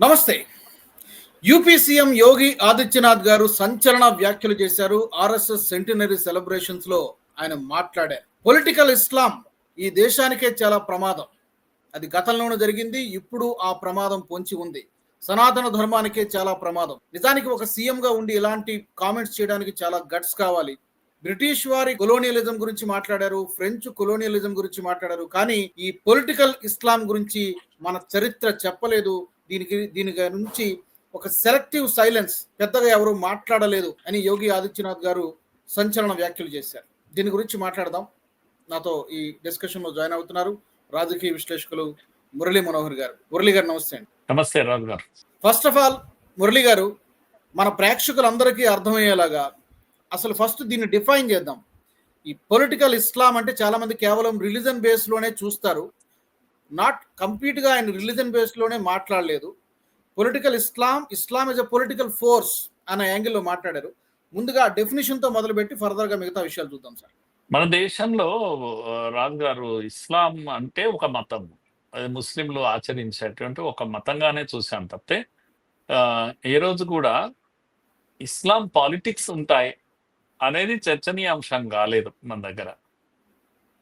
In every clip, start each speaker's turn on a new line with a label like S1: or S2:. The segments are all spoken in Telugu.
S1: నమస్తే. యూపీ సీఎం యోగి ఆదిత్యనాథ్ గారు సంచలన వ్యాఖ్యలు చేశారు. ఆర్ఎస్ఎస్ సెంటినరీ సెలబ్రేషన్స్లో ఆయన మాట్లాడారు. పొలిటికల్ ఇస్లాం ఈ దేశానికే చాలా ప్రమాదం. అది గతంలోనూ జరిగింది ఇప్పుడు ఆ ప్రమాదం పొంచి ఉంది. సనాతన ధర్మానికే చాలా ప్రమాదం. నిజానికి ఒక సీఎంగా ఉండి ఇలాంటి కామెంట్స్ చేయడానికి చాలా గట్స్ కావాలి. బ్రిటిష్ వారి కొలోనియలిజం గురించి మాట్లాడారు ఫ్రెంచ్ కొలోనియలిజం గురించి మాట్లాడారు. కానీ ఈ పొలిటికల్ ఇస్లాం గురించి మన చరిత్ర చెప్పలేదు. దీనికి దీని గురించి ఒక సెలెక్టివ్ సైలెన్స్ పెద్దగా ఎవరు మాట్లాడలేదు అని యోగి ఆదిత్యనాథ్ గారు సంచలన వ్యాఖ్యలు చేశారు. దీని గురించి మాట్లాడదాం. నాతో ఈ డిస్కషన్లో జాయిన్ అవుతున్నారు రాజకీయ విశ్లేషకులు మురళీ మనోహర్ గారు. మురళీ గారు నమస్తే అండి.
S2: నమస్తే రాజు గారు.
S1: ఫస్ట్ ఆఫ్ ఆల్ మురళి గారు మన ప్రేక్షకులందరికీ అర్థమయ్యేలాగా అసలు ఫస్ట్ దీన్ని డిఫైన్ చేద్దాం. ఈ పొలిటికల్ ఇస్లాం అంటే చాలా మంది కేవలం రిలీజన్ బేస్లోనే చూస్తారు. నాట్ కంప్లీట్గా ఆయన రిలీజన్ బేస్లోనే మాట్లాడలేదు. Political Islam Islam is a political force అనే యాంగిల్లో మాట్లాడారు. ముందుగా డెఫినేషన్తో మొదలుపెట్టి ఫర్దర్గా మిగతా విషయాలు చూద్దాం సార్.
S2: మన దేశంలో రాజు గారు ఇస్లాం అంటే ఒక మతం. అది ముస్లింలు ఆచరించేటువంటి ఒక మతంగానే చూశాను తప్పితే ఏ రోజు కూడా ఇస్లాం పాలిటిక్స్ ఉంటాయి అనేది చర్చనీయాంశం కాలేదు మన దగ్గర.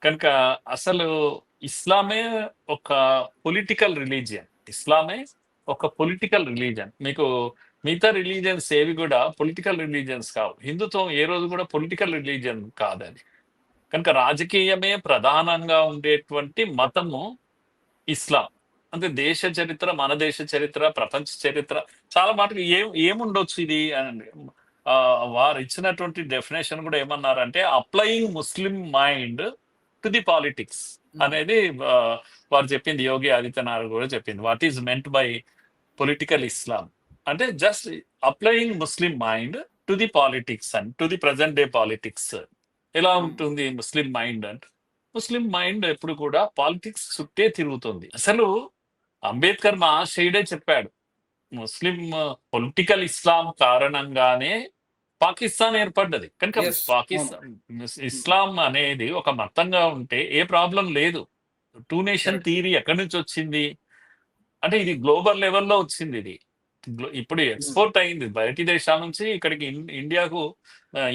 S2: కనుక అసలు ఇస్లామే ఒక పొలిటికల్ రిలీజియన్ ఇస్లామే ఒక పొలిటికల్ రిలీజన్ మీకు మిగతా రిలీజియన్స్ ఏవి కూడా పొలిటికల్ రిలీజియన్స్ కావు. హిందుత్వం ఏ రోజు కూడా పొలిటికల్ రిలీజియన్ కాదని కనుక రాజకీయమే ప్రధానంగా ఉండేటువంటి మతము ఇస్లాం. అంటే దేశ చరిత్ర మన దేశ చరిత్ర ప్రపంచ చరిత్ర చాలా మాటలు ఏం ఏముండొచ్చు ఇది అని వారు ఇచ్చినటువంటి డెఫినేషన్ కూడా ఏమన్నారంటే applying Muslim mind to the politics అనేది ఆ, వారు చెప్పింది యోగి ఆదిత్యనాథ్ కూడా చెప్పింది. What is meant by political Islam అంటే just applying Muslim mind to the politics and to the present day politics ఎలా ఉంటుంది ముస్లిం మైండ్ అంటే? ముస్లిం మైండ్ ఎప్పుడు కూడా పాలిటిక్స్ చుట్టే తిరుగుతుంది. అసలు అంబేద్కర్ మహాశయుడే చెప్పాడు. ముస్లిం పొలిటికల్ ఇస్లాం కారణంగానే పాకిస్తాన్ ఏర్పడ్డది. కనుక పాకిస్తాన్ ఇస్లాం అనేది ఒక మతంగా ఉంటే ఏ ప్రాబ్లం లేదు. Two nation. థియరీ ఎక్కడి నుంచి వచ్చింది? అంటే ఇది గ్లోబల్ లెవెల్లో వచ్చింది ఇది. ఇప్పుడు ఎక్స్పోర్ట్ అయింది. బయటి దేశాల నుంచి ఇక్కడికి ఇండియాకు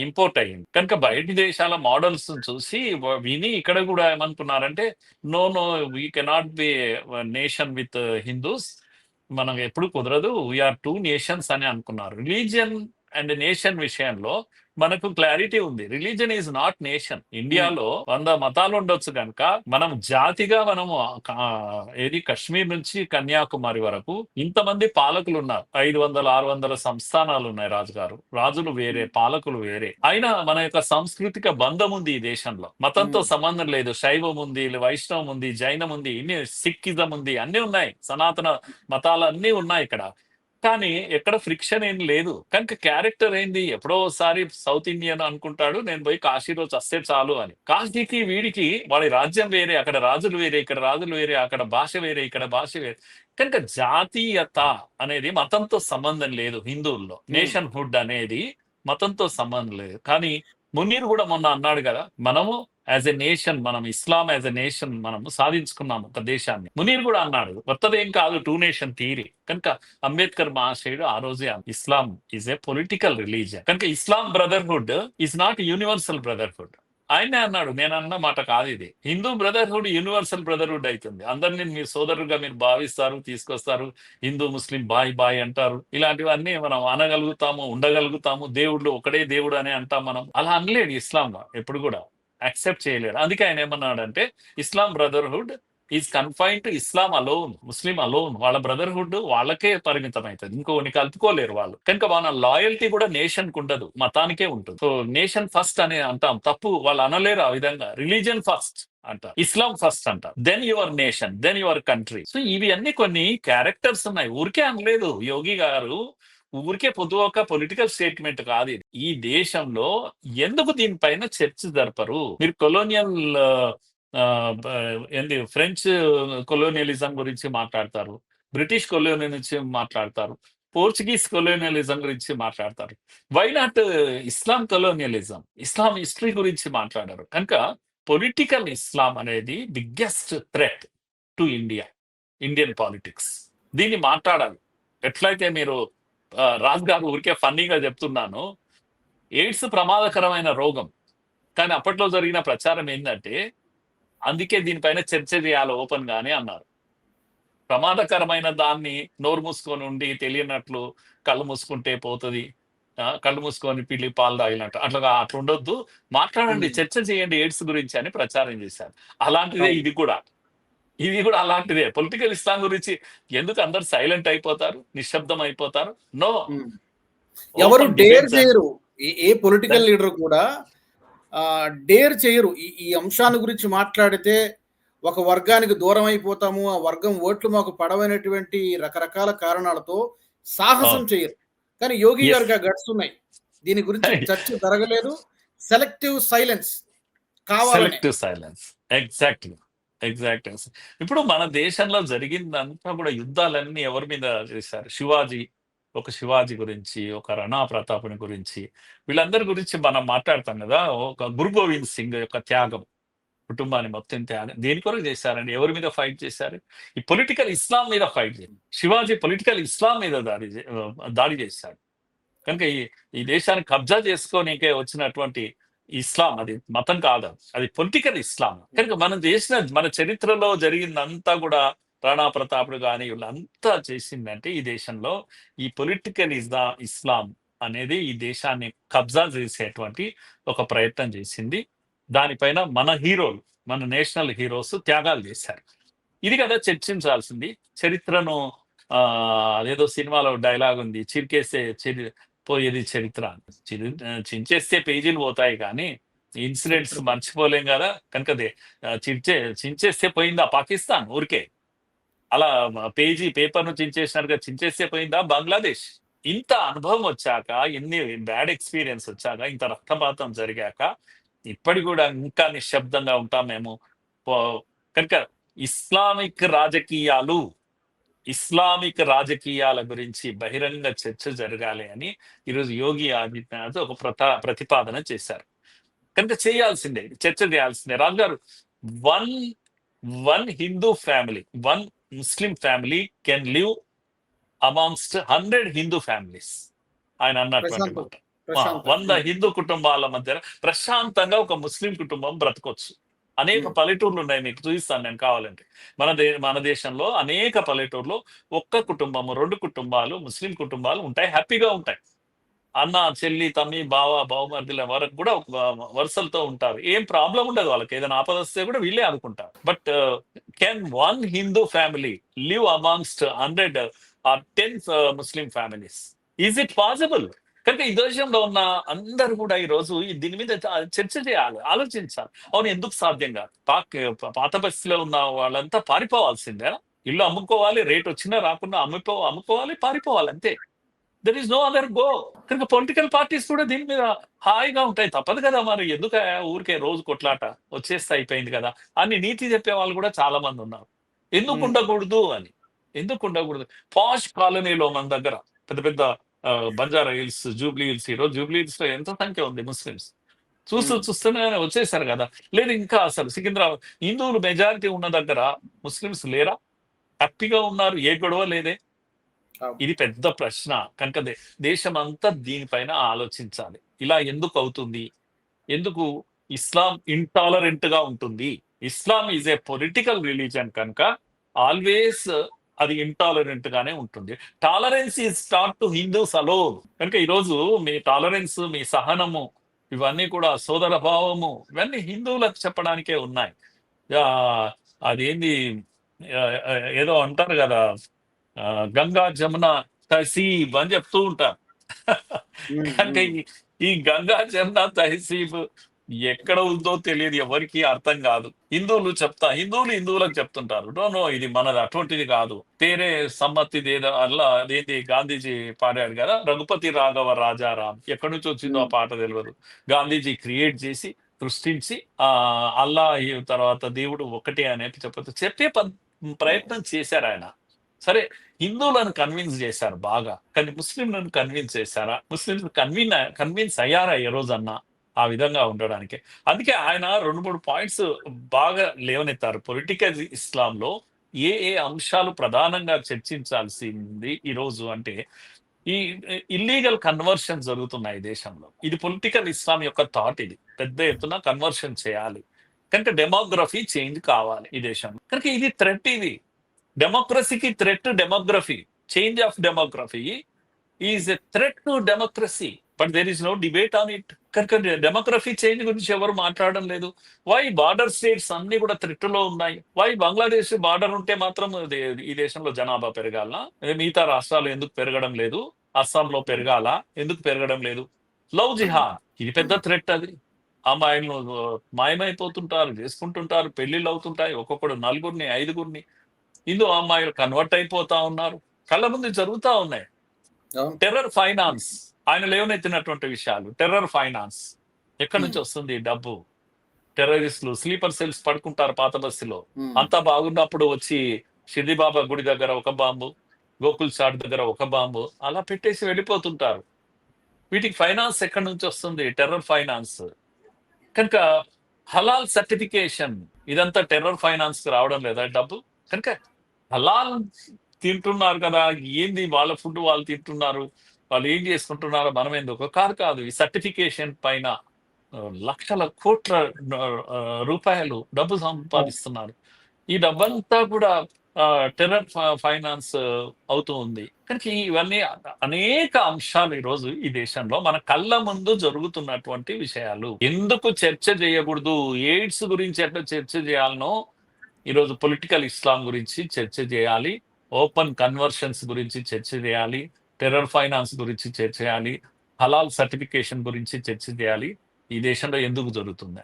S2: ఇంపోర్ట్ అయ్యింది కనుక బయటి దేశాల మోడల్స్ చూసి విని ఇక్కడ కూడా ఏమనుకున్నారంటే no no we cannot be nation with Hindus మనం ఎప్పుడు కుదరదు. వీఆర్ టూ నేషన్స్ అని అనుకున్నారు. రిలీజియన్ అండ్ నేషన్ విషయంలో మనకు క్లారిటీ ఉంది. Religion is not nation. ఇండియాలో వంద మతాలు ఉండొచ్చు కనుక మనం జాతిగా మనము ఏది కశ్మీర్ నుంచి కన్యాకుమారి వరకు ఇంతమంది పాలకులు ఉన్నారు. ఐదు వందల ఆరు వందల సంస్థానాలు ఉన్నాయి రాజుగారు. రాజులు వేరే పాలకులు వేరే. అయినా మన యొక్క సాంస్కృతిక బంధం ఉంది ఈ దేశంలో. మతంతో. సంబంధం లేదు. శైవం ఉంది వైష్ణవం ఉంది జైనం ఉంది ఇన్ని సిక్కిజం ఉంది అన్ని ఉన్నాయి. సనాతన మతాలు అన్ని ఉన్నాయి ఇక్కడ. కానీ ఎక్కడ ఫ్రిక్షన్ ఏం లేదు. కనుక క్యారెక్టర్ ఏంది? ఎప్పుడో ఒకసారి సౌత్ ఇండియన్ అనుకుంటాడు నేను పోయి కాశీలో చస్తే చాలు అని. కాశీకి వీడికి వాడి రాజ్యం వేరే అక్కడ రాజులు వేరే ఇక్కడ రాజులు వేరే అక్కడ భాష వేరే ఇక్కడ భాష వేరే. కనుక జాతీయత అనేది మతంతో సంబంధం లేదు హిందువుల్లో. నేషన్ హుడ్ అనేది మతంతో సంబంధం లేదు. కానీ మునీర్ కూడా మొన్న అన్నాడు కదా మనము యాజ్ ఎ నేషన్ మనం ఇస్లాం యాజ్ ఎ నేషన్ మనం సాధించుకున్నాం ఒక దేశాన్ని. మునీర్ కూడా అన్నాడు కొత్తదేం కాదు టూ నేషన్ థియరీ కనుక అంబేద్కర్ మహాశయుడు ఆ రోజే Islam is a political religion కనుక Islam brotherhood is not universal brotherhood ఆయనే అన్నాడు నేను అన్న మాట కాదు ఇది. హిందూ బ్రదర్హుడ్ యూనివర్సల్ బ్రదర్హుడ్ అవుతుంది అందరినీ మీ సోదరుగా మీరు భావిస్తారు తీసుకొస్తారు. హిందూ ముస్లిం బాయ్ బాయ్ అంటారు. ఇలాంటివన్నీ మనం అనగలుగుతాము ఉండగలుగుతాము. దేవుళ్ళు ఒకడే దేవుడు అని అంటాం మనం. అలా అనలేడు ఇస్లాంలో ఎప్పుడు కూడా. యాక్సెప్ట్ చేయలేడు అందుకే ఆయన ఏమన్నాడంటే Islam brotherhood is confine to Islam alone Muslim alone. వాళ్ళ బ్రదర్హుడ్ వాళ్ళకే పరిమితం అవుతుంది ఇంకోని కలుపుకోలేరు వాళ్ళు. కనుక మన లాయల్టీ కూడా నేషన్కు ఉండదు మతానికే ఉంటుంది. సో నేషన్ ఫస్ట్ అని అంటాం. తప్పు వాళ్ళు అనలేరు ఆ విధంగా. రిలీజియన్ ఫస్ట్ అంటారు ఇస్లాం ఫస్ట్ అంటారు then your nation then your country. So ఇవి అన్ని కొన్ని క్యారెక్టర్స్ ఉన్నాయి. ఊరికే అనలేదు. యోగి గారు ఊరికే పొద్దు ఒక పొలిటికల్ స్టేట్మెంట్ కాదు ఇది. ఈ దేశంలో ఎందుకు దీనిపైన చర్చ జరపరు? మీరు కొలోనియల్ ఏంది ఫ్రెంచ్ కొలోనియలిజం గురించి మాట్లాడతారు. బ్రిటిష్ కొలోనియల్ నుంచి మాట్లాడతారు. పోర్చుగీస్ కొలోనియలిజం గురించి మాట్లాడతారు. Why not Islam colonialism Islam history గురించి మాట్లాడారు. కనుక పొలిటికల్ ఇస్లాం అనేది biggest threat to India Indian politics దీన్ని మాట్లాడాలి. ఎట్లయితే మీరు రాజ్ గారు ఊరికే ఫన్నీగా చెప్తున్నాను. ఎయిడ్స్ ప్రమాదకరమైన రోగం. కానీ అప్పట్లో జరిగిన ప్రచారం ఏంటంటే అందుకే దీనిపైన చర్చ చేయాలి ఓపెన్ గానే అన్నారు. ప్రమాదకరమైన దాన్ని నోరు మూసుకొని ఉండి తెలియనట్లు కళ్ళు మూసుకుంటే పోతుంది. కళ్ళు మూసుకొని పిల్లి పాలు తాగినట్టు. అట్లా అట్లా ఉండొద్దు. మాట్లాడండి. చర్చ చేయండి ఎయిడ్స్ గురించి అని ప్రచారం చేశారు. అలాంటిదే. ఇది కూడా. ఇది కూడా అలాంటిదే. పొలిటికల్ ఇస్లాం గురించి ఎందుకు అందరు సైలెంట్ అయిపోతారు? నిశ్శబ్దం అయిపోతారు? No
S1: um. ఎవరు డేర్ చేయరు. ఏ- పొలిటికల్ లీడర్ కూడా డేర్ చేయరు. ఈ అంశాన్ని గురించి మాట్లాడితే ఒక వర్గానికి దూరం అయిపోతాము. ఆ వర్గం ఓట్లు మాకు పడవైనటువంటి రకరకాల కారణాలతో సాహసం
S2: అవును.
S1: చేయరు. కానీ యోగి. గారికి గట్స్ ఉన్నాయి దీని గురించి. చర్చ జరగలేదు. సెలెక్టివ్ సైలెన్స్ కావాలని
S2: సెలెక్టివ్ సైలెన్స్ ఎగ్జాక్ట్లీ ఎగ్జాక్ట్ ఇప్పుడు మన దేశంలో జరిగిందంతా కూడా యుద్ధాలన్నీ ఎవరి మీద చేశారు? శివాజీ ఒక శివాజీ గురించి ఒక రాణా ప్రతాపుని గురించి. వీళ్ళందరి గురించి మనం మాట్లాడతాం కదా? ఒక గురు గోవింద్ సింగ్ యొక్క త్యాగం. కుటుంబాన్ని మొత్తం త్యాగం. దేని కొరకు చేశారండి? ఎవరి మీద ఫైట్ చేశారు? ఈ పొలిటికల్ ఇస్లాం మీద ఫైట్ చేశారు శివాజీ పొలిటికల్ ఇస్లాం మీద దాడి చే- దాడి చేశాడు. కనుక ఈ ఈ దేశాన్ని కబ్జా చేసుకోనికే వచ్చినటువంటి ఇస్లాం అది మతం కాదు అది. Political Islam. కనుక మనం చేసిన మన చరిత్రలో జరిగిందంతా కూడా రాణా ప్రతాపుడు కానీ వీళ్ళంతా చేసిందంటే ఈ దేశంలో ఈ పొలిటికల్ ఇస్లా ఇస్లాం అనేది ఈ దేశాన్ని కబ్జా చేసేటువంటి ఒక ప్రయత్నం చేసింది. దానిపైన మన హీరోలు మన నేషనల్ హీరోస్ త్యాగాలు చేశారు. ఇది కదా చర్చించాల్సింది. చరిత్రను ఆ అదేదో సినిమాలో డైలాగ్ ఉంది. చిరికేసే చిరి పోయేది చరిత్ర. చించేస్తే పేజీలు పోతాయి కానీ ఇన్సిడెంట్స్ మర్చిపోలేం కదా. కనుక చించే చించేస్తే పోయిందా పాకిస్తాన్ ఊరికే? అలా పేజీ పేపర్ను చించేసినట్టుగా చించేస్తే పోయిందా బంగ్లాదేశ్? ఇంత అనుభవం వచ్చాక ఎన్ని బ్యాడ్ ఎక్స్పీరియన్స్ వచ్చాక ఇంత రక్తపాతం జరిగాక ఇప్పటి కూడా ఇంకా నిశ్శబ్దంగా ఉంటాం మేము. పో- కనుక ఇస్లామిక్ రాజకీయాలు ఇస్లామిక్ రాజకీయాల గురించి బహిరంగ చర్చ జరగాలి అని ఈరోజు యోగి ఆదిత్యనాథ్ ఒక ప్రతా ప్రతిపాదన చేశారు. కనుక చేయాల్సిందే చర్చ చేయాల్సిందే. Raju garu one one Hindu family one Muslim family can live amongst hundred Hindu families. ఆయన అన్నటువంటి వంద హిందూ కుటుంబాల మధ్య ప్రశాంతంగా ఒక ముస్లిం కుటుంబం బ్రతకొచ్చు. అనేక. పల్లెటూర్లు ఉన్నాయి మీకు చూపిస్తాను నేను కావాలంటే. మన దే మన దేశంలో అనేక పల్లెటూర్లో ఒక్క కుటుంబము రెండు కుటుంబాలు ముస్లిం కుటుంబాలు ఉంటాయి హ్యాపీగా ఉంటాయి. అన్న చెల్లి తమ్మి బావ బావమర్దిల వరకు కూడా ఒక వరుసలతో ఉంటారు. ఏం ప్రాబ్లం ఉండదు వాళ్ళకి. ఏదైనా ఆపద వస్తే కూడా వీళ్ళే అనుకుంటారు. But can one Hindu family live amongst hundred or ten Muslim families? Is it possible? కనుక ఈ దేశంలో ఉన్న అందరూ కూడా ఈ రోజు ఈ దీని మీద చర్చ చేయాలి ఆలోచించాలి. అవును ఎందుకు సాధ్యం కాదు? పాక్ పాత బస్సులో ఉన్న వాళ్ళంతా పారిపోవాల్సిందే. ఇల్లు అమ్ముకోవాలి రేట్ వచ్చినా రాకుండా అమ్ముకో అమ్ముకోవాలి పారిపోవాలి అంతే. There is no other go కనుక పొలిటికల్ పార్టీస్ కూడా దీని మీద హాయిగా ఉంటాయి. తప్పదు కదా మరి. ఎందుకు ఊరికే రోజు కొట్లాట వచ్చేస్తే అయిపోయింది కదా? అని నీతి చెప్పే వాళ్ళు కూడా చాలా మంది ఉన్నారు. ఎందుకు. ఉండకూడదు అని. ఎందుకు ఉండకూడదు? పాష్ కాలనీలో మన దగ్గర పెద్ద పెద్ద బంజారా హిల్స్ జూబ్లీ హిల్స్ ఈరోజు జూబ్లీ హిల్స్లో ఎంత సంఖ్య ఉంది ముస్లిమ్స్. చూస్తూ. చూస్తూనే వచ్చేసారు కదా. లేదు ఇంకా అసలు సికింద్రాబాద్ హిందువులు మెజారిటీ ఉన్న దగ్గర ముస్లిమ్స్ లేరా? హ్యాపీగా ఉన్నారు ఏ గొడవ లేదే. ఇది పెద్ద ప్రశ్న. కనుక దేశం అంతా దీనిపైన ఆలోచించాలి. ఇలా ఎందుకు అవుతుంది? ఎందుకు ఇస్లాం ఇంటాలరెంట్గా ఉంటుంది? Islam is a political religion కనుక ఆల్వేస్ అది ఇంటాలరెంట్ గానే ఉంటుంది. Tolerance is start to Hindus alone కనుక ఈరోజు మీ టాలరెన్స్ మీ సహనము ఇవన్నీ కూడా సోదర భావము ఇవన్నీ హిందువులకు చెప్పడానికే ఉన్నాయి. అదేంది ఏదో అంటారు కదా గంగా జమున తహసీబ్ అని చెప్తూ ఉంటారు. అంటే ఈ గంగా జమున తహసీబ్ ఎక్కడ ఉందో తెలియదు ఎవరికి అర్థం కాదు. హిందువులు చెప్తా హిందువులు హిందువులకు చెప్తుంటారు. నో నో ఇది మనది అటువంటిది కాదు. తేరే సమ్మతి దేద అల్లా అదేంటి గాంధీజీ పాడాడు కదా రఘుపతి రాఘవ రాజారాం. ఎక్కడి నుంచి వచ్చిందో ఆ పాట తెలియదు గాంధీజీ క్రియేట్ చేసి సృష్టించి ఆ అల్లా తర్వాత దేవుడు ఒకటే అనేది చెప్పచ్చు చెప్పే ప- ప్రయత్నం చేశారు ఆయన. సరే హిందువులను కన్విన్స్ చేశారు బాగా. కానీ ముస్లింలను కన్విన్స్ చేశారా? ముస్లింస్ కన్విన్ కన్విన్స్ అయ్యారా ఏ రోజన్నా? ఆ విధంగా ఉండడానికి. అందుకే ఆయన రెండు మూడు పాయింట్స్ బాగా లేవనెత్తారు. పొలిటికల్ ఇస్లాంలో ఏ ఏ అంశాలు ప్రధానంగా చర్చించాల్సింది ఈరోజు అంటే ఈ ఇల్లీగల్ కన్వర్షన్ జరుగుతున్నాయి దేశంలో. ఇది పొలిటికల్ ఇస్లాం యొక్క థాట్ ఇది. పెద్ద ఎత్తున కన్వర్షన్ చేయాలి. కనుక డెమోగ్రఫీ చేంజ్ కావాలి ఈ దేశంలో కనుక ఇది థ్రెట్ ఇది. డెమోక్రసీకి threat demography. Change of demography is a threat to democracy. But there is no debate on it కనుక డెమోగ్రఫీ చేంజ్ గురించి ఎవరు మాట్లాడడం లేదు. వై బార్డర్ స్టేట్స్ అన్ని కూడా థ్రెట్లో ఉన్నాయి? వై బంగ్లాదేశ్ బార్డర్ ఉంటే మాత్రం ఈ దేశంలో జనాభా పెరగాల? మిగతా రాష్ట్రాలు ఎందుకు పెరగడం లేదు? అస్సాంలో పెరగాల? ఎందుకు పెరగడం లేదు? లవ్ జిహాద్ ఇది పెద్ద థ్రెట్ అది. అమ్మాయిలు మాయమైపోతుంటారు చేసుకుంటుంటారు పెళ్ళిళ్ళు అవుతుంటాయి. ఒక్కొక్కడు నలుగురిని ఐదుగురిని. హిందూ అమ్మాయిలు కన్వర్ట్ అయిపోతా ఉన్నారు. కళ్ళ ముందు జరుగుతా ఉన్నాయి. టెర్రర్ ఫైనాన్స్ ఆయన లేవనెత్తినటువంటి విషయాలు. టెర్రర్ ఫైనాన్స్ ఎక్కడి నుంచి వస్తుంది ఈ డబ్బు? టెర్రరిస్టులు స్లీపర్ సెల్స్ పడుకుంటారు పాత బస్సులో.
S1: ఉమ్.
S2: అంతా బాగున్నప్పుడు వచ్చి షిర్దిబాబా గుడి దగ్గర ఒక బాంబు గోకుల్ చాట్ దగ్గర ఒక బాంబు అలా పెట్టేసి వెళ్ళిపోతుంటారు. వీటికి ఫైనాన్స్ ఎక్కడి నుంచి వస్తుంది? టెర్రర్ ఫైనాన్స్ కనుక హలాల్ సర్టిఫికేషన్ ఇదంతా టెర్రర్ ఫైనాన్స్కి రావడం లేదా డబ్బు? కనుక హలాల్ తింటున్నారు కదా ఏంది వాళ్ళ ఫుడ్ వాళ్ళు తింటున్నారు? వాళ్ళు ఏం చేసుకుంటున్నారో మనం ఎందుకు? కాదు కాదు ఈ సర్టిఫికేషన్ పైన లక్షల కోట్ల రూపాయలు డబ్బు సంపాదిస్తున్నారు. ఈ డబ్బంతా కూడా టెర్రర్ ఫైనాన్స్ అవుతూ ఉంది. కనుక ఇవన్నీ అనేక అంశాలు ఈరోజు ఈ దేశంలో మన కళ్ళ ముందు జరుగుతున్నటువంటి విషయాలు. ఎందుకు చర్చ చేయకూడదు? ఎయిడ్స్ గురించి ఎట్లా చర్చ చేయాలనో ఈరోజు పొలిటికల్ ఇస్లాం గురించి చర్చ చేయాలి. ఓపెన్ కన్వర్షన్స్ గురించి చర్చ చేయాలి. టెర్రర్ ఫైనాన్స్ గురించి చర్చ చేయాలి హలాల్ సర్టిఫికేషన్ గురించి చర్చ చేయాలి. ఈ దేశంలో ఎందుకు జరుగుతుంది?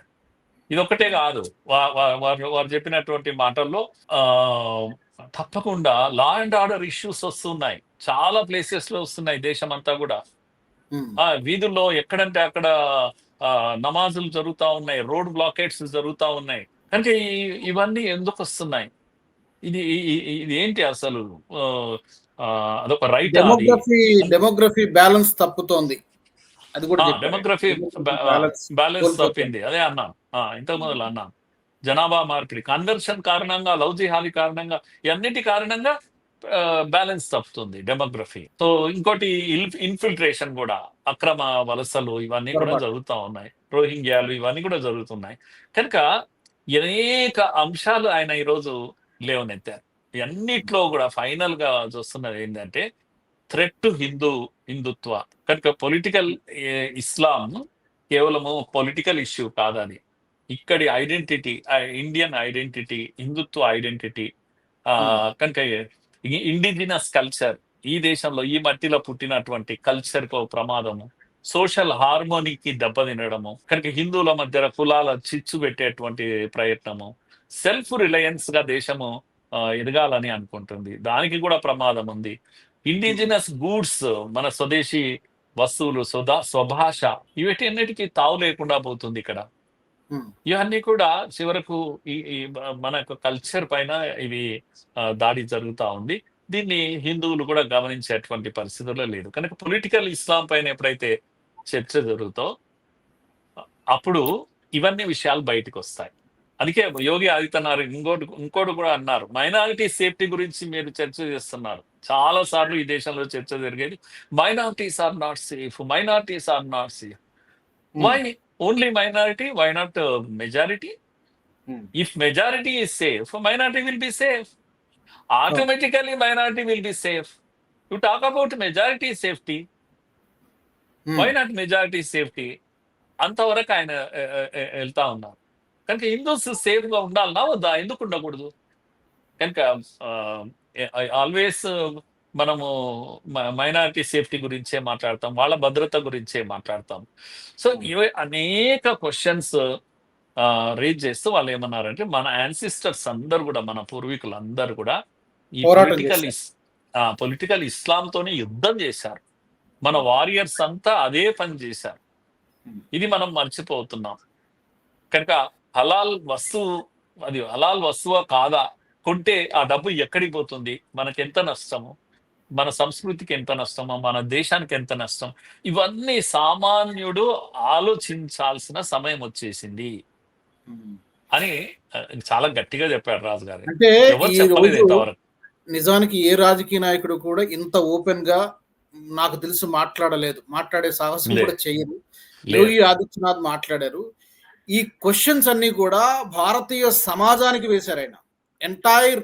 S2: ఇది ఒకటే కాదు వారు వారు చెప్పినటువంటి మాటల్లో తప్పకుండా లా అండ్ ఆర్డర్ ఇష్యూస్ వస్తున్నాయి. చాలా ప్లేసెస్లో వస్తున్నాయి దేశం అంతా కూడా. ఆ వీధుల్లో ఎక్కడంటే అక్కడ నమాజులు జరుగుతా ఉన్నాయి రోడ్ బ్లాకేట్స్ జరుగుతా ఉన్నాయి. ఈ- ఇవన్నీ ఎందుకు వస్తున్నాయి? ఇది ఇది ఏంటి అసలు? అదొక రైట్
S1: డెమోగ్రఫీ డెమోగ్రఫీ బ్యాలెన్స్ తప్పుతోంది. అది కూడా.
S2: Demography balance. తప్పింది. అదే అన్నాను ఆ, ఇంతకు మొదలు అన్నాను జనాభా మార్పిడి కన్వర్షన్ కారణంగా లవ్ జిహాది కారణంగా ఇవన్నిటి కారణంగా బ్యాలెన్స్ తప్పుతుంది డెమోగ్రఫీ. సో ఇంకోటి ఇన్ఫిల్ట్రేషన్ కూడా అక్రమ వలసలు ఇవన్నీ కూడా. జరుగుతూ ఉన్నాయి. రోహింగ్యాలు ఇవన్నీ కూడా జరుగుతున్నాయి. కనుక అనేక అంశాలు ఆయన ఈరోజు లేవనెత్తారు. ఇవన్నిట్లో కూడా ఫైనల్గా చూస్తున్నది ఏంటంటే థ్రెట్ టు హిందూ హిందుత్వ. కనుక పొలిటికల్ ఇస్లాం కేవలము పొలిటికల్ ఇష్యూ కాదని ఇక్కడి identity Indian identity Hindutva identity కనుక ఇండిజినస్ కల్చర్ ఈ దేశంలో ఈ మట్టిలో పుట్టినటువంటి కల్చర్కు ప్రమాదము. సోషల్ హార్మోనీకి దెబ్బతినడము. కనుక హిందువుల మధ్య కులాల చిచ్చు పెట్టేటువంటి ప్రయత్నము. సెల్ఫ్ రిలయన్స్గా దేశము ఎదగాలని అనుకుంటుంది. దానికి కూడా ప్రమాదం ఉంది. ఇండిజినస్ గూడ్స్ మన స్వదేశీ వస్తువులు స్వదా స్వభాష వీటన్నిటికీ తావు లేకుండా పోతుంది ఇక్కడ. ఇవన్నీ కూడా చివరకు ఈ మన కల్చర్ పైన ఇవి దాడి జరుగుతా ఉంది. దీన్ని హిందువులు కూడా గమనించేటువంటి పరిస్థితుల్లో లేదు. కనుక పొలిటికల్ ఇస్లాం పైన ఎప్పుడైతే చర్చ జరుగుతో అప్పుడు ఇవన్నీ విషయాలు బయటకు వస్తాయి అందుకే యోగి ఆదిత్యనాథ్ ఇంకోటి ఇంకోటి కూడా అన్నారు మైనారిటీ సేఫ్టీ గురించి మీరు చర్చ చేస్తున్నారు చాలా సార్లు ఈ దేశంలో చర్చ జరిగేది minorities are not safe minorities are not safe why only minority why not majority
S1: Hmm.
S2: majority is safe minority will be safe automatically minority will be safe you talk about majority safety
S1: um.
S2: why not majority safety అంతవరకు ఆయన వెళ్తా ఉన్నారు కనుక హిందూస్ సేఫ్గా ఉండాలన్నా వద్దా? ఎందుకు ఉండకూడదు? కనుక ఆల్వేస్ మనము మైనారిటీ సేఫ్టీ గురించే మాట్లాడతాం వాళ్ళ భద్రత గురించే మాట్లాడతాం. సో ఇవే అనేక క్వశ్చన్స్ రేజ్ చేస్తూ వాళ్ళు ఏమన్నారంటే మన యాన్సిస్టర్స్ అందరు కూడా మన పూర్వీకులు అందరు కూడా ఈ పొలిటికల్ పొలిటికల్ ఇస్లాంతోనే యుద్ధం చేశారు. మన వారియర్స్ అంతా అదే పని చేశారు. ఇది మనం మర్చిపోతున్నాం. కనుక హలాల్ వస్తువు అది హలాల్ వస్తువా కాదా? కొంటే ఆ డబ్బు ఎక్కడికి పోతుంది? మనకి ఎంత నష్టము? మన సంస్కృతికి ఎంత నష్టమో? మన దేశానికి ఎంత నష్టం? ఇవన్నీ సామాన్యుడు ఆలోచించాల్సిన సమయం వచ్చేసింది. అని చాలా గట్టిగా చెప్పాడు రాజు గారు
S1: అంటే నిజానికి ఏ రాజకీయ నాయకుడు కూడా ఇంత ఓపెన్గా నాకు తెలిసి మాట్లాడలేదు. మాట్లాడే సాహసం. కూడా చేయరు. యోగి ఆదిత్యనాథ్ మాట్లాడారు. ఈ క్వశ్చన్స్ అన్ని కూడా భారతీయ సమాజానికి వేశారు ఆయన. ఎంటైర్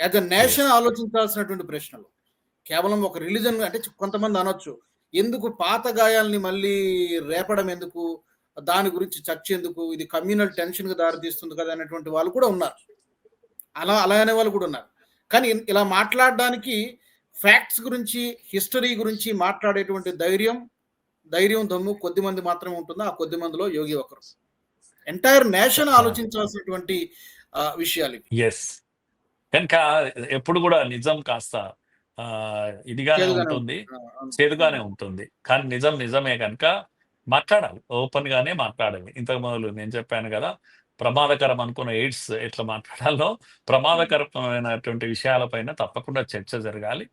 S1: యాజ్ అ నేషన్ ఆలోచించాల్సినటువంటి ప్రశ్నలు. కేవలం ఒక రిలీజన్ అంటే కొంతమంది అనొచ్చు. ఎందుకు పాత గాయాల్ని మళ్ళీ రేపడం ఎందుకు? దాని గురించి చర్చ ఎందుకు? ఇది కమ్యూనల్ టెన్షన్కు దారితీస్తుంది కదా అనేటువంటి వాళ్ళు కూడా ఉన్నారు. అలా అలా అనే వాళ్ళు కూడా ఉన్నారు. కానీ ఇలా మాట్లాడడానికి ఫ్యాక్ట్స్ గురించి హిస్టరీ గురించి మాట్లాడేటువంటి ధైర్యం ధైర్యం దమ్ము కొద్ది మంది మాత్రమే ఉంటుంది? ఆ కొద్ది మందిలో యోగి ఒకరు. ఎంటైర్ నేషన్ ఆలోచించాల్సినటువంటి విషయాలు
S2: ఎస్ కనుక ఎప్పుడు కూడా నిజం కాస్త ఇదిగానే ఉంటుంది. చేదుగానే ఉంటుంది. కానీ నిజం నిజమే కనుక మాట్లాడాలి. ఓపెన్ గానే మాట్లాడాలి. ఇంతకు మొదలు నేను చెప్పాను కదా ప్రమాదకరం అనుకున్న ఎయిడ్స్ ఎట్లా మాట్లాడాలో ప్రమాదకరమైనటువంటి విషయాలపైన తప్పకుండా చర్చ జరగాలి.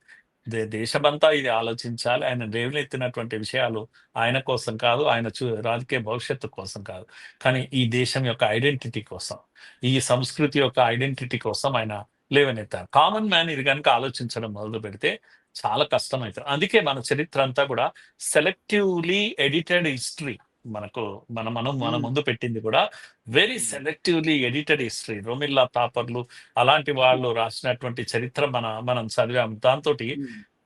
S2: దే- దేశమంతా ఇది ఆలోచించాలి. ఆయన రేవులెత్తినటువంటి విషయాలు ఆయన కోసం కాదు ఆయన చూ రాజకీయ భవిష్యత్తు కోసం కాదు. కానీ ఈ దేశం యొక్క ఐడెంటిటీ కోసం ఈ సంస్కృతి యొక్క ఐడెంటిటీ కోసం ఆయన లేవనెత్తారు. కామన్ మ్యాన్ ఇది కనుక ఆలోచించడం మొదలు పెడితే చాలా కష్టం అవుతుంది అందుకే మన చరిత్ర అంతా కూడా సెలెక్టివ్లీ ఎడిటెడ్ హిస్టరీ మనకు మన మనం మన. ముందు పెట్టింది కూడా very selectively edited history Romila తాపర్లు అలాంటి వాళ్ళు రాసినటువంటి చరిత్ర మన మనం చదివాం దాంతో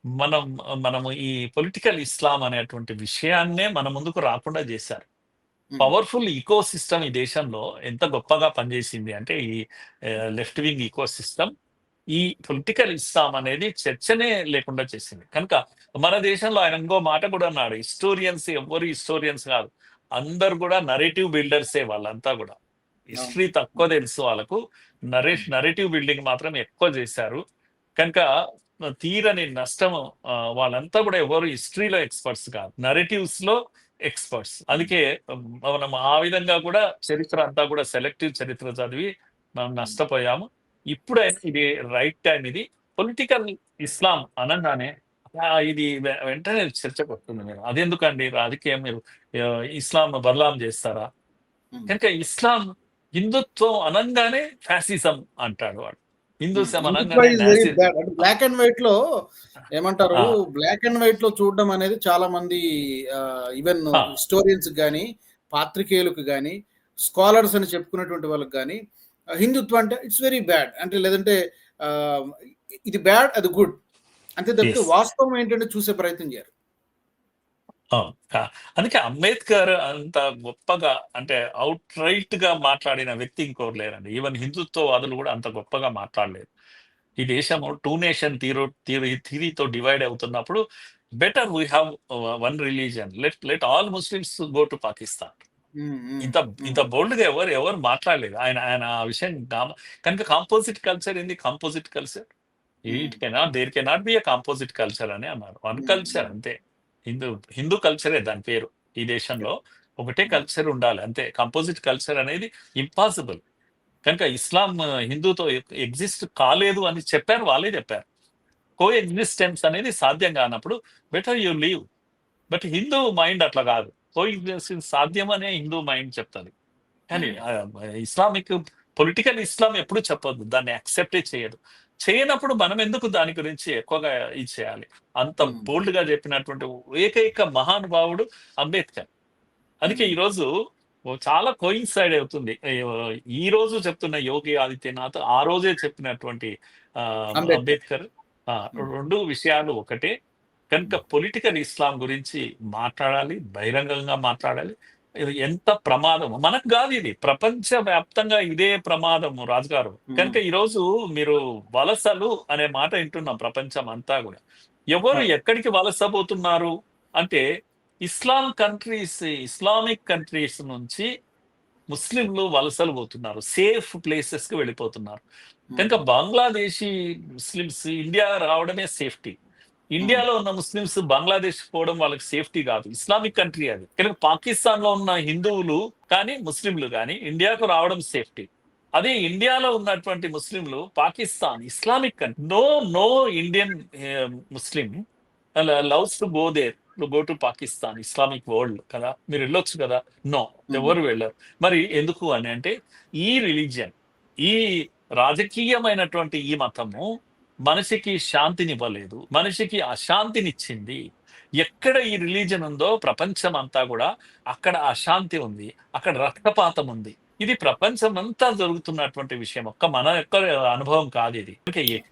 S2: మనం మనము ఈ పొలిటికల్ ఇస్లాం అనేటువంటి విషయాన్నే మన ముందుకు రాకుండా చేశారు. పవర్ఫుల్ ఈకో సిస్టమ్ ఈ దేశంలో ఎంత గొప్పగా పనిచేసింది అంటే ఈ లెఫ్ట్ వింగ్ ఈకో సిస్టమ్ ఈ పొలిటికల్ ఇస్లాం అనేది చర్చనే లేకుండా చేసింది. కనుక మన దేశంలో ఆయన ఇంకో మాట కూడా అన్నాడు హిస్టోరియన్స్ ఎవ్వరు హిస్టోరియన్స్ కాదు. అందరు కూడా నరేటివ్ బిల్డర్సే వాళ్ళంతా కూడా. హిస్టరీ తక్కువ తెలుసు వాళ్ళకు. నరేష్ నరేటివ్ బిల్డింగ్ మాత్రం ఎక్కువ చేశారు. కనుక తీరని నష్టం వాళ్ళంతా కూడా ఎవరు హిస్టరీలో ఎక్స్పర్ట్స్ కాదు. నరేటివ్స్లో ఎక్స్పర్ట్స్ అందుకే మనం ఆ విధంగా కూడా చరిత్ర అంతా కూడా సెలెక్టివ్ చరిత్ర చదివి మనం నష్టపోయాము. ఇప్పుడైనా ఇది రైట్ టైం ఇది పొలిటికల్ ఇస్లాం అనగానే ఇది వెంటనే చర్చకు వస్తుంది మీరు. అదెందుకండి? రాజకీయం మీరు ఇస్లాం బదలాం చేస్తారా?
S1: ఉమ్.
S2: కనుక ఇస్లాం హిందుత్వం అనంగానే ఫ్యాసిజం అంటాడు వాడు.
S1: బ్లాక్ అండ్ వైట్లో ఏమంటారు. బ్లాక్ అండ్ వైట్లో చూడడం అనేది చాలా మంది ఈవెన్. హిస్టోరియన్స్ కానీ పాత్రికేయులకు కానీ స్కాలర్స్ అని చెప్పుకున్నటువంటి వాళ్ళకి కానీ హిందుత్వం అంటే ఇట్స్ వెరీ బ్యాడ్ అంటే లేదంటే ఇది బ్యాడ్ అది గుడ్ అంతే తప్పితే. వాస్తవం ఏంటంటే చూసే ప్రయత్నం చేయరు
S2: అందుకే అంబేద్కర్ అంత గొప్పగా అంటే అవుట్ రైట్గా మాట్లాడిన వ్యక్తి ఇంకోరు లేరండి. ఈవెన్ హిందుత్వవాదులు కూడా అంత గొప్పగా మాట్లాడలేదు. ఈ దేశము టూ నేషన్ తీరు తీరు థీరీతో డివైడ్ అవుతున్నప్పుడు better we have one religion let let all Muslims go to Pakistan ఇంత ఇంత బోల్డ్గా ఎవరు ఎవరు మాట్లాడలేదు. ఆయన ఆయన ఆ విషయం కనుక కాంపోజిట్ కల్చర్ ఏంది? Composite culture it cannot there cannot be a composite culture అని అన్నారు. వన్. కల్చర్ అంతే. హిందూ హిందూ కల్చరే దాని పేరు. ఈ దేశంలో ఒకటే కల్చర్ ఉండాలి అంతే. కంపోజిట్ కల్చర్ అనేది ఇంపాసిబుల్ కనుక ఇస్లాం హిందూతో ఎగ్జిస్ట్ కాలేదు అని చెప్పారు వాళ్ళే చెప్పారు. కో ఎగ్జిస్టెన్స్ అనేది సాధ్యం కానప్పుడు better you leave but Hindu mind అట్లా కాదు. కో ఎగ్జిస్టెన్స్ సాధ్యం అనే హిందూ మైండ్ చెప్తుంది. కానీ ఆ, ఇస్లామిక్ పొలిటికల్ ఇస్లాం ఎప్పుడు చెప్పొద్దు. దాన్ని యాక్సెప్టే చేయదు. చేయనప్పుడు మనం ఎందుకు దాని గురించి ఎక్కువగా ఇది చేయాలి? అంత
S1: Hmm.
S2: బోల్డ్గా చెప్పినటువంటి ఏకైక మహానుభావుడు అంబేద్కర్. అందుకే
S1: Hmm.
S2: ఈ రోజు ఓ చాలా కోయిన్సైడ్ అవుతుంది. ఈ రోజు చెప్తున్న యోగి ఆదిత్యనాథ్ ఆ రోజే చెప్పినటువంటి
S1: అంబేద్కర్. Hmm.
S2: రెండు విషయాలు ఒకటే. కనుక పొలిటికల్ ఇస్లాం గురించి మాట్లాడాలి బహిరంగంగా మాట్లాడాలి. ఇది ఎంత ప్రమాదం? మనకు కాదు ఇది. ప్రపంచ వ్యాప్తంగా ఇదే ప్రమాదము రాజుగారు. కనుక ఈ రోజు మీరు వలసలు అనే మాట వింటున్నాం ప్రపంచం అంతా కూడా. ఎవరు. ఎక్కడికి వలస పోతున్నారు అంటే ఇస్లాం కంట్రీస్ ఇస్లామిక్ కంట్రీస్ నుంచి ముస్లింలు వలసలు పోతున్నారు. సేఫ్ ప్లేసెస్కి వెళ్ళిపోతున్నారు. కనుక బంగ్లాదేశీ ముస్లిమ్స్ ఇండియా రావడమే సేఫ్టీ. ఇండియాలో ఉన్న ముస్లిమ్స్ బంగ్లాదేశ్ పోవడం వాళ్ళకి సేఫ్టీ కాదు. ఇస్లామిక్ కంట్రీ అది. కనుక పాకిస్తాన్లో ఉన్న హిందువులు కానీ ముస్లింలు కానీ ఇండియాకు రావడం సేఫ్టీ. అదే ఇండియాలో ఉన్నటువంటి ముస్లింలు Pakistan Islamic country. No no Indian Muslim. Loves to go there go to Pakistan Islamic world కదా. మీరు వెళ్ళొచ్చు కదా. నో ఎవరు వెళ్ళరు. మరి ఎందుకు అని అంటే ఈ రిలీజియన్ ఈ రాజకీయమైనటువంటి ఈ మతము మనిషికి శాంతినివ్వలేదు మనిషికి అశాంతినిచ్చింది ఎక్కడ ఈ రిలీజన్ ఉందో ప్రపంచం అంతా కూడా అక్కడ అశాంతి ఉంది అక్కడ రక్తపాతం ఉంది. ఇది ప్రపంచం అంతా జరుగుతున్నటువంటి విషయం. ఒక్క మన యొక్క అనుభవం కాదు ఇది.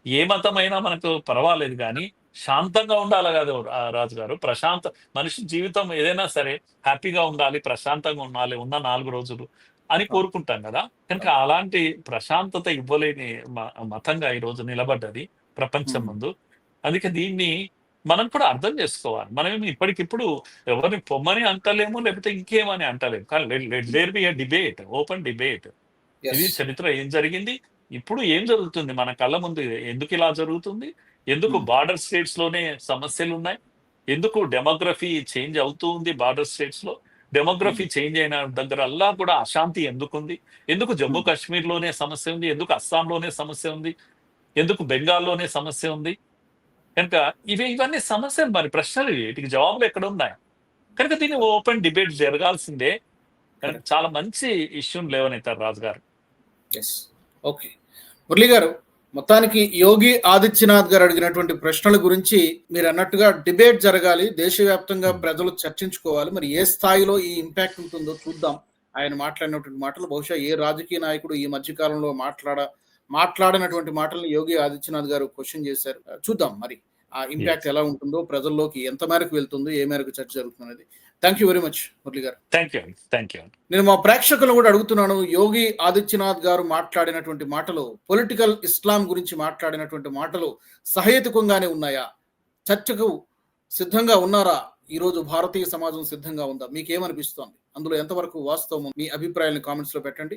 S2: ఏ మతమైనా మనకు పర్వాలేదు కానీ శాంతంగా ఉండాలి కదా రాజుగారు రాజు గారు ప్రశాంత మనిషి జీవితం ఏదైనా సరే హ్యాపీగా ఉండాలి ప్రశాంతంగా ఉండాలి ఉన్న నాలుగు రోజులు అని కోరుకుంటాం కదా. కనుక అలాంటి ప్రశాంతత ఇవ్వలేని మతంగా ఈ రోజు నిలబడ్డది ప్రపంచం. ముందు. అందుకే దీన్ని మనం కూడా అర్థం చేసుకోవాలి. మనం ఇప్పటికిప్పుడు ఎవరిని పొమ్మని అంటలేము లేకపోతే ఇంకేమని అంటలేము. కానీ let be debate open debate. ఇది చరిత్ర ఏం జరిగింది? ఇప్పుడు ఏం జరుగుతుంది? మన కళ్ళ ముందు ఎందుకు ఇలా జరుగుతుంది? ఎందుకు. బార్డర్ స్టేట్స్లోనే సమస్యలు ఉన్నాయి ఎందుకు డెమోగ్రఫీ చేంజ్ అవుతూ ఉంది బార్డర్ స్టేట్స్లో డెమోగ్రఫీ చేంజ్ అయిన దగ్గర అల్లా కూడా అశాంతి ఎందుకుంది? ఎందుకు జమ్మూ
S1: Hmm.
S2: కాశ్మీర్లోనే సమస్య ఉంది? ఎందుకు అస్సాంలోనే సమస్య ఉంది? ఎందుకు బెంగాల్లోనే సమస్య ఉంది? కనుక ఇవి ఇవన్నీ సమస్యలు మరి ప్రశ్నలు. వీటికి జవాబులు ఎక్కడ ఉన్నాయి? కనుక దీన్ని ఓపెన్ డిబేట్ జరగాల్సిందే. కనుక చాలా మంచి ఇష్యూని లేవనెత్తారు రాజు గారు
S1: ఎస్ ఓకే మురళి గారు మొత్తానికి యోగి ఆదిత్యనాథ్ గారు అడిగినటువంటి ప్రశ్నల గురించి మీరు అన్నట్టుగా డిబేట్ జరగాలి దేశవ్యాప్తంగా ప్రజలు చర్చించుకోవాలి. మరి ఏ స్థాయిలో ఈ ఇంపాక్ట్ ఉంటుందో చూద్దాం. ఆయన మాట్లాడినటువంటి మాటలు బహుశా ఏ రాజకీయ నాయకుడు ఈ మధ్యకాలంలో మాట్లాడ మాట్లాడినటువంటి మాటలను యోగి ఆదిత్యనాథ్ గారు క్వశ్చన్ చేశారు. చూద్దాం మరి. ఆ ఇంపాక్ట్ ఎలా ఉంటుందో ప్రజల్లోకి ఎంత మేరకు వెళ్తుందో ఏ మేరకు చర్చ జరుగుతున్నది thank you very much Murali garu.
S2: Thank you thank you
S1: నేను మా ప్రేక్షకులను కూడా అడుగుతున్నాను యోగి ఆదిత్యనాథ్ గారు మాట్లాడినటువంటి మాటలు పొలిటికల్ ఇస్లాం గురించి మాట్లాడినటువంటి మాటలు సహేతుకంగానే ఉన్నాయా? చర్చకు సిద్ధంగా ఉన్నారా? ఈ రోజు భారతీయ సమాజం సిద్ధంగా ఉందా? మీకేమనిపిస్తోంది? అందులో ఎంతవరకు వాస్తవం మీ అభిప్రాయాలను కామెంట్స్లో పెట్టండి.